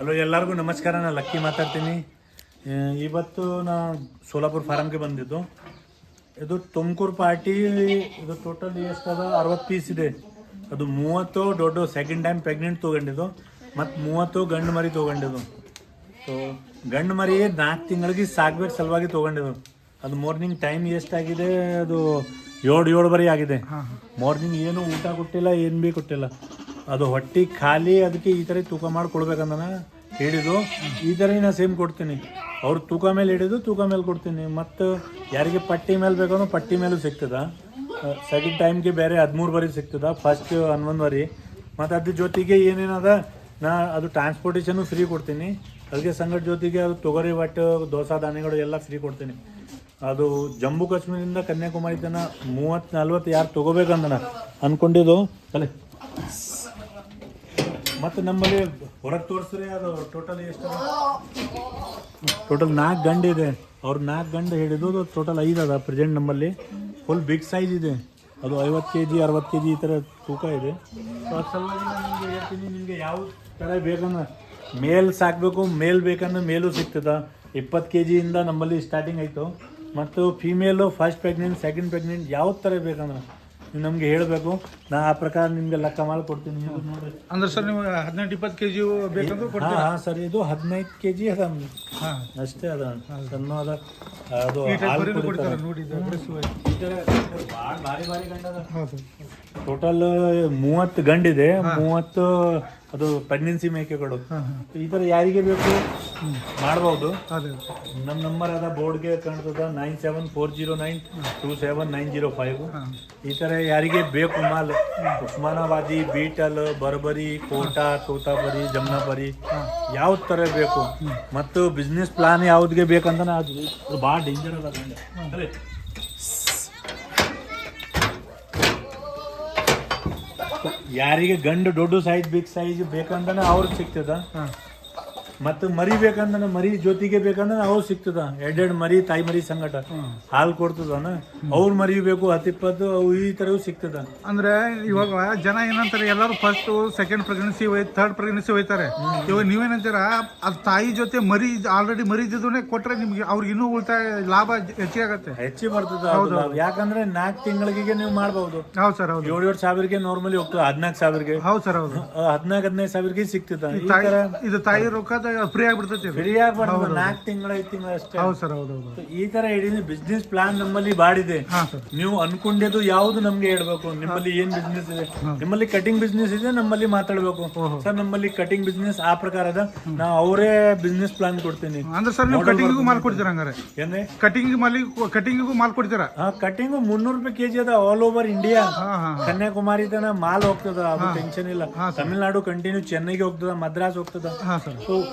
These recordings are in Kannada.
ಹಲೋ ಎಲ್ಲರಿಗೂ ನಮಸ್ಕಾರ. ನಾನು ಲಕ್ಕಿ ಮಾತಾಡ್ತೀನಿ. ಇವತ್ತು ನಾ ಸೋಲಾಪುರ ಫಾರಮ್ಗೆ ಬಂದಿದ್ದು. ಇದು ತುಮಕೂರು ಪಾರ್ಟಿ ಇದು ಟೋಟಲ್ ಎಷ್ಟದ ಅರವತ್ತು ಪೀಸ್ ಇದೆ. ಅದು ಮೂವತ್ತು ದೊಡ್ಡ ಸೆಕೆಂಡ್ ಟೈಮ್ ಪ್ರೆಗ್ನೆಂಟ್ ತೊಗೊಂಡಿದ್ದು. ಮತ್ತು ಮೂವತ್ತು ಗಂಡು ಮರಿ ತೊಗೊಂಡಿದ್ದು. ಸೊ ಗಂಡು ಮರಿ ನಾಲ್ಕು ತಿಂಗಳಿಗೆ ಸಾಕ್ಬೇಕು ಸಲುವಾಗಿ ತೊಗೊಂಡಿದ್ದು. ಅದು ಮಾರ್ನಿಂಗ್ ಟೈಮ್ ಎಷ್ಟಾಗಿದೆ ಅದು ಏಳು ಏಳು ಬರಿ ಆಗಿದೆ ಮಾರ್ನಿಂಗ್ ಏನು ಊಟ ಕೊಟ್ಟಿಲ್ಲ ಏನು ಭೀ ಕೊಟ್ಟಿಲ್ಲ. ಅದು ಹೊಟ್ಟಿ ಖಾಲಿ, ಅದಕ್ಕೆ ಈ ಥರ ತೂಕ ಮಾಡಿ ಕೊಡ್ಬೇಕಂದನ ಹೇಳಿದ್ದು. ಈ ಥರ ನಾ ಸೇಮ್ ಕೊಡ್ತೀನಿ. ಅವ್ರು ತೂಕ ಮೇಲೆ ಹಿಡಿದು ತೂಕ ಮೇಲೆ ಕೊಡ್ತೀನಿ. ಮತ್ತು ಯಾರಿಗೆ ಪಟ್ಟಿ ಮೇಲೆ ಬೇಕಂದ್ರೆ ಪಟ್ಟಿ ಮೇಲೂ ಸಿಗ್ತದ. ಸೆಕೆಂಡ್ ಟೈಮ್ಗೆ ಬೇರೆ ಹದಿಮೂರು ಬರಿ ಸಿಗ್ತದೆ, ಫಸ್ಟ್ ಹನ್ನೊಂದು ಬರಿ. ಮತ್ತು ಅದ್ರ ಜೊತೆಗೆ ಏನೇನದ, ನಾ ಅದು ಟ್ರಾನ್ಸ್ಪೋರ್ಟೇಷನು ಫ್ರೀ ಕೊಡ್ತೀನಿ. ಅದಕ್ಕೆ ಸಂಗಡ ಜೊತೆಗೆ ಅದು ತೊಗರಿ ಒಟ್ಟು ದೋಸೆ, ಧಾನ್ಯಗಳು ಎಲ್ಲ ಫ್ರೀ ಕೊಡ್ತೀನಿ. ಅದು ಜಮ್ಮು ಕಾಶ್ಮೀರದಿಂದ ಕನ್ಯಾಕುಮಾರಿ ತನ ಮೂವತ್ತು ನಲ್ವತ್ತು ಯಾರು ತೊಗೋಬೇಕಂದನ ಅನ್ಕೊಂಡಿದ್ದು. ಅಲ್ಲೇ ಮತ್ತು ನಮ್ಮಲ್ಲಿ ಹೊರಗೆ ತೋರಿಸ್ರಿ ಅದು ಟೋಟಲ್ ಎಷ್ಟು ಟೋಟಲ್ ನಾಲ್ಕು ಗಂಡು ಇದೆ. ಅವ್ರು ನಾಲ್ಕು ಗಂಡು ಹಿಡಿದು ಟೋಟಲ್ ಐದು ಅದ ಪ್ರೆಸೆಂಟ್ ನಮ್ಮಲ್ಲಿ. ಫುಲ್ ಬಿಗ್ ಸೈಜ್ ಇದೆ. ಅದು ಐವತ್ತು ಕೆ ಜಿ ಅರವತ್ತು ಕೆ ಜಿ ಈ ಥರ ತೂಕ ಇದೆ. ಅದ್ರ ಸಲುವಾಗಿ ನಿಮಗೆ ಹೇಳ್ತೀನಿ, ನಿಮಗೆ ಯಾವ ಥರ ಬೇಕಂದ್ರೆ ಮೇಲ್ ಸಾಕಬೇಕು, ಮೇಲ್ ಬೇಕಂದ್ರೆ ಮೇಲೂ ಸಿಗ್ತದೆ. ಇಪ್ಪತ್ತು ಕೆ ಜಿಯಿಂದ ನಮ್ಮಲ್ಲಿ ಸ್ಟಾರ್ಟಿಂಗ್ ಆಯಿತು. ಮತ್ತು female first pregnant second pregnant ಯಾವ ಥರ ಬೇಕಂದ್ರೆ ನೀವು ನಮಗೆ ಹೇಳಬೇಕು. ನಾ ಆ ಪ್ರಕಾರ ನಿಮ್ಗೆ ಲೆಕ್ಕ ಮಾಡಿ ಕೊಡ್ತೀನಿ ಇದು ನೋಡ್ರಿ. ಅಂದ್ರೆ ಸರ್ ನೀವು ಹದಿನೆಂಟು ಇಪ್ಪತ್ತು ಕೆ ಜಿ ಬೇಕಂದ್ರೆ ಹಾಂ ಹಾಂ ಸರ್ ಇದು ಹದಿನೈದು ಕೆ ಜಿ ಅದ ಹಾಂ. ಅಷ್ಟೇ ಅದ. ಸಣ್ಣ ಅದ. ಅದು ಈ ಟೈಪ್ ಹಾಲು ಬರೀನು ಕುಡಿತಾರೆ. ಕೊಡ್ತಾರೆ ನೋಡಿ ಇದು aggressive ಆಗಿ. ಈ ಥರ ಭಾಳ ಭಾರಿ ಭಾರಿ ಗಂಡ ಅದ. ಹೌದು. ಟೋಟಲ್ ಮೂವತ್ತು ಗಂಡಿದೆ. ಮೂವತ್ತು ಅದು ಪ್ರೆಗ್ನೆನ್ಸಿ ಮೇಕೆಗಳು ಈ ಥರ ಯಾರಿಗೆ ಬೇಕು? ಮಾಡ್ಬೋದು. ನಮ್ಮ ನಂಬರ್ ಅದ ಬೋರ್ಡ್ಗೆ ಕಾಣ್ತದ nine seven four zero nine two seven nine zero five ಈ ಥರ ಯಾರಿಗೆ ಬೇಕು ಮಾಲ್? ಉಸ್ಮಾನಾಬಾದಿ ಬೀಟಲ್ ಬರ್ಬರಿ ಕೋಟಾ ತೋತಾಬರಿ ಜಮ್ನಾಬರಿ ಯಾವ ಥರ ಬೇಕು? ಮತ್ತು ಬಿಸ್ನೆಸ್ ಪ್ಲಾನ್ ಯಾವ್ದಿಗೆ ಬೇಕಂತ ಅದು ಅದು ಭಾಳ ಡೇಂಜರ್ ಅದ ಗಂಡ. ಅರೆ. ಯಾರಿಗೆ ಗಂಡು ದೊಡ್ಡ ಸೈಜ್ ಬಿಗ್ ಸೈಜ್ ಬೇಕಂತಾನೆ ಅವ್ರಿಗೆ ಸಿಗ್ತದ. ಮತ್ತು ಮರಿ ಬೇಕಂದ್ರೆ ಮರಿ ಜೊತೆಗೆ ಬೇಕಂದ್ರೆ ಅವ್ರು ಸಿಗ್ತದ. ಎರಡೆರಡು ಮರಿ ತಾಯಿ ಮರಿ ಸಂಗಟ. ಹಾಲು ಕೊಡ್ತದನ. ಅವ್ರು ಮರಿ ಬೇಕು ಹತ್ತಿಪ್ಪತ್ತು ಅವು ಈ ಥರವು ಸಿಕ್ತದ ಅಂದ್ರೆ ಇವಾಗ ಜನ ಏನಂತಾರೆ ಎಲ್ಲರೂ first second pregnancy third pregnancy ಹೋಯ್ತಾರೆ. ಇವಾಗ ನೀವೇನಂತೀರ ಅದು ತಾಯಿ ಜೊತೆ ಮರಿ ಆಲ್ರೆಡಿ ಮರಿ ಇದ್ದಿದ್ದನ್ನೇ ಕೊಟ್ರೆ ನಿಮ್ಗೆ ಅವ್ರಿಗೆ ಇನ್ನೂ ಉಳಿತಾಯ ಲಾಭ ಹೆಚ್ಚಿಗೆ ಆಗತ್ತೆ. ಹೆಚ್ಚಿ ಬರ್ತದ ಹೌದು ಯಾಕಂದ್ರೆ ನಾಲ್ಕು ತಿಂಗಳಿಗೆ ನೀವು ಮಾಡಬಹುದು ಹೌದು ಸರ್ ಹೌದು. ಏಳು ಏಳು ಸಾವಿರಗೆ ನಾರ್ಮಲಿ ಹೋಗ್ತದೆ ಹದಿನಾಲ್ಕು ಸಾವಿರಗೆ ಹೌದು ಸರ್ ಹೌದು. ಹದಿನಾಲ್ಕು ಹದಿನೈದು ಸಾವಿರಗೆ ಸಿಕ್ತದ ತರ ಇದು ತಾಯಿ ರೊಕ್ಕದ ಫ್ರೀ ಆಗ್ಬಿಡ್ತೈತಿ ಫ್ರೀ ಆಗ್ಬಾರ್ದು ನಾಲ್ಕು ತಿಂಗಳು ಐದು ತಿಂಗಳ ಅಷ್ಟೇ. ಹೌದು ಸರ್ ಹೌದು ಹೌದು ಈ ತರ ಇಡೀ ಬಿಸ್ನೆಸ್ ಪ್ಲಾನ್ ನಮ್ಮಲ್ಲಿ ಬಾಡಿದೆ. ನೀವು ಅನ್ಕೊಂಡಿದ್ದು ಯಾವ್ದು ನಮ್ಗೆ ಹೇಳ್ಬೇಕು? ನಿಮ್ಮಲ್ಲಿ ಏನ್ ಬಿಸ್ನೆಸ್ ಇದೆ? ನಿಮ್ಮಲ್ಲಿ ಕಟಿಂಗ್ ಬಿಸ್ನೆಸ್ ಇದೆ ನಮ್ಮಲ್ಲಿ ಮಾತಾಡ್ಬೇಕು. ಸರ್ ನಮ್ಮಲ್ಲಿ ಕಟಿಂಗ್ ಬಿಸ್ನೆಸ್ ಆ ಪ್ರಕಾರದ ನಾವು ಅವರೇ ಬಿಸ್ನೆಸ್ ಪ್ಲಾನ್ ಕೊಡ್ತೀನಿ. ಅಂದ್ರೆ ಸರ್ ನೀವು ಕಟಿಂಗಿಗೂ ಮಾಲ್ ಕೊಡ್ತೀರಾ ಹಂಗಾರೆ? ಏನೇ? ಕಟಿಂಗ್ ಮಾಲಿ ಕಟಿಂಗಿಗೂ ಮಾಲ್ ಕೊಡ್ತೀರಾ? ಕಟಿಂಗ್ ಮುನ್ನೂರು ರೂಪಾಯಿ ಕೆಜಿ ಅದ ಆಲ್ ಓವರ್ ಇಂಡಿಯಾ ಕನ್ಯಾಕುಮಾರಿ ತನ ಮಾಲ್ ಹೋಗ್ತದ ಅದು ಟೆನ್ಷನ್ ಇಲ್ಲ. ತಮಿಳ್ನಾಡು ಕಂಟಿನ್ಯೂ ಚೆನ್ನೈಗೆ ಹೋಗ್ತದ ಮದ್ರಾಸ್ ಹೋಗ್ತದ.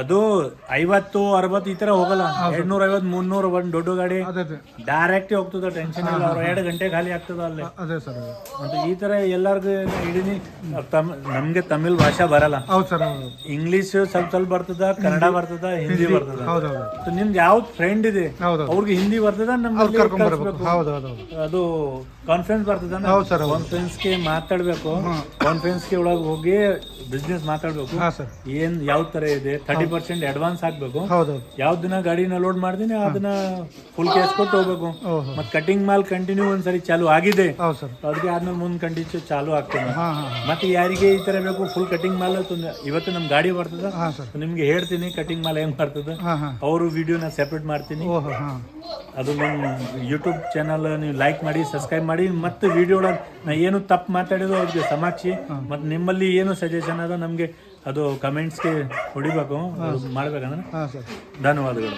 ಅದು ಐವತ್ತು ಅರವತ್ತು ಈ ತರ ಹೋಗಲ್ಲ. ಎರಡ್ನೂರ ಐವತ್ತು ಮುನ್ನೂರ ಒಂದ್ ದೊಡ್ಡ ಗಾಡಿ ಅದೇ ಅದೇ. ಡೈರೆಕ್ಟ್ ಹೋಗ್ತದ ಟೆನ್ಷನ್ ಇಲ್ಲ. ಅವ್ರು ಎರಡು ಗಂಟೆ ಖಾಲಿ ಆಗ್ತದ ಅಲ್ಲಿ. ಅದೇ ಸರ್ ಮತ್ತೆ ಈ ತರ ಎಲ್ಲಾರ್ಗು ಇಡೀ ತಮ್ ನಮ್ಗೆ ತಮಿಳ್ ಭಾಷೆ ಬರಲ್ಲ. ಹೌದು ಸರ್ ಹೌದು. ಇಂಗ್ಲಿಷ್ ಸ್ವಲ್ಪ ಸ್ವಲ್ಪ ಬರ್ತದ ಕನ್ನಡ ಬರ್ತದ ಹಿಂದಿ ಬರ್ತದ. ಹೌದು ಹೌದು. So ನಿಮ್ಗೆ ಯಾವ್ದು ಫ್ರೆಂಡ್ ಇದೆ? ಹೌದು ಅವ್ರಿಗೆ ಹಿಂದಿ ಬರ್ತದ. ಹೌದು ಹೌದು ಹೌದು. ಅದು ಕಾನ್ಫರೆನ್ಸ್ ಬರ್ತದ ಹೌದು ಗೆ ಮಾತಾಡ್ಬೇಕು. ಕಾನ್ಫರೆನ್ಸ್ಗೆ ಮಾತಾಡ್ಬೇಕು ಕಾನ್ಫರೆನ್ಸ್ಗೆ ಒಳಗೆ ಹೋಗಿ ಬಿಸ್ನೆಸ್ ಮಾತಾಡ್ಬೇಕು. ಹಾಂ ಸರ್. ಏನ್ ಯಾವ ತರ ಇದೆ. ತರ್ಟಿ ಪರ್ಸೆಂಟ್ ಅಡ್ವಾನ್ಸ್ ಹಾಕ್ಬೇಕು ಹೌದು. ದಿನ ಗಾಡಿನ ಲೋಡ್ ಮಾಡ್ತೀನಿ ಅದನ್ನ ಫುಲ್ ಕ್ಯಾಶ್ ಕೊಟ್ಟು ಹೋಗ್ಬೇಕು. ಮತ್ತೆ ಕಟಿಂಗ್ ಮಾಲ್ ಕಂಟಿನ್ಯೂ ಒಂದ್ಸರಿ ಚಾಲು ಆಗಿದೆ. ಹೌದು ಸರ್. ಅದಕ್ಕೆ ಆದ್ಮೇಲೆ ಮುಂದೆ ಕಂಟಿನ್ಯೂ ಚಾಲು ಆಗ್ತೇನೆ ಮತ್ತೆ ಯಾರಿಗೆ ಈ ತರ ಬೇಕು ಫುಲ್ ಕಟಿಂಗ್ ಮಾಲ್ ಇವತ್ತು ನಮ್ ಗಾಡಿ ಬರ್ತದ. ಹಾಂ ಸರ್. ನಿಮ್ಗೆ ಹೇಳ್ತೀನಿ ಕಟಿಂಗ್ ಮಾಲ್ ಹೆಂಗ್ ಬರ್ತದ. ಹಾಂ ಹಾಂ. ಅವರು ವಿಡಿಯೋನ ಸೆಪರೇಟ್ ಮಾಡ್ತೀನಿ. ಓಹೋ ಹಾಂ. ಅದು ನನ್ನ ಯೂಟ್ಯೂಬ್ ಚಾನಲ್ ನೀವು ಲೈಕ್ ಮಾಡಿ ಸಬ್ಸ್ಕ್ರೈಬ್ ಮಾಡಿ ಮತ್ತೆ ವಿಡಿಯೋ ಒಳಗೆ ನಾ ಏನು ತಪ್ಪು ಮಾತಾಡಿದ್ರು ಅವ್ರಿಗೆ ಸಮಾಕ್ಷಿ ಮತ್ತೆ ನಿಮ್ಮಲ್ಲಿ ಏನು ಸಜೆಷನ್ ಅದ ನಮಗೆ ಅದು ಕಮೆಂಟ್ಸ್ಗೆ ಹೊಡಿಬೇಕು ಅದು ಮಾಡ್ಬೇಕಂದ್ರೆ ಧನ್ಯವಾದಗಳು.